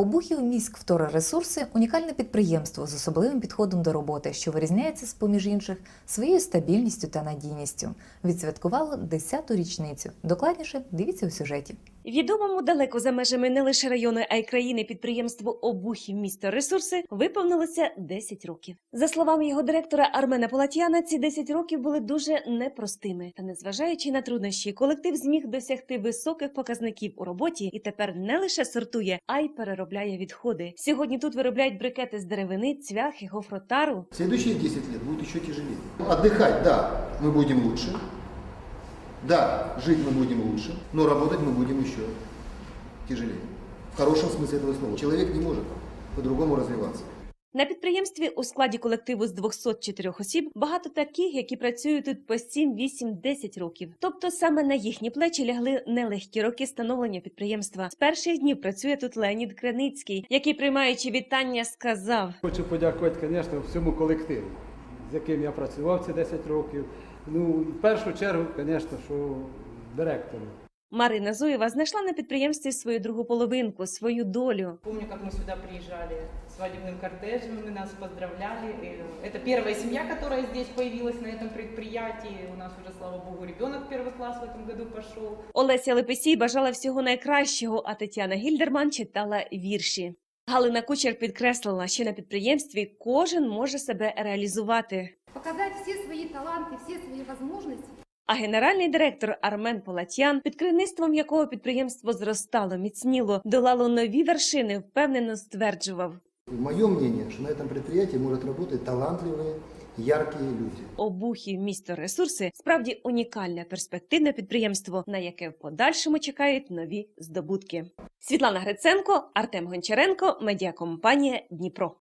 Обухів міськ второресурси унікальне підприємство з особливим підходом до роботи, що вирізняється з поміж інших своєю стабільністю та надійністю. Відсвяткувало 10-ту річницю. Докладніше дивіться у сюжеті. Відомому далеко за межами не лише району, а й країни підприємству Обухів місто ресурси виповнилося 10 років. За словами його директора Армена Полатяна, ці 10 років були дуже непростими. Та незважаючи на труднощі, колектив зміг досягти високих показників у роботі і тепер не лише сортує, а й переробляє відходи. Сьогодні тут виробляють брикети з деревини, цвяхи, гофротару. Следующие 10 лет будут еще тяжелее. Отдыхать, да, мы будем лучше. Да, жить мы будем лучше, но работать мы будем еще тяжелее. В хорошем смысле этого слова. Человек не может по-другому развиваться. На підприємстві у складі колективу з 204 осіб багато таких, які працюють тут по 7, 8, 10 років. Тобто саме на їхні плечі лягли нелегкі роки становлення підприємства. З перших днів працює тут Леонід Криницький, який, приймаючи вітання, сказав: Хочу подякувати, звісно, всьому колективу, з яким я працював ці 10 років. Ну, в першу чергу, звісно, що директору. Марина Зуєва знайшла на підприємстві свою другу половинку, свою долю. Помню, как мы сюда приезжали свадебным кортежем, и нас поздравляли. И Это первая семья, которая здесь появилась на этом предприятии. У нас уже, слава богу, ребенок в первый класс в этом году пошел. Олеся Лепесій бажала всього найкращого, а Тетяна Гільдерман читала вірші. Галина Кучер підкреслила, що на підприємстві кожен може себе реалізувати. показать все свои таланты, все свои возможности. А генеральний директор Армен Полатян, під керівництвом якого підприємство зростало, міцніло, долало нові вершини, впевнено стверджував. Мое мнение, что на этом предприятии может работать талантливые, яркие люди. Обухів місто ресурси справді унікальне перспективне підприємство, на яке в подальшому чекають нові здобутки. Світлана Гриценко, Артем Гончаренко, медіакомпанія Дніпро.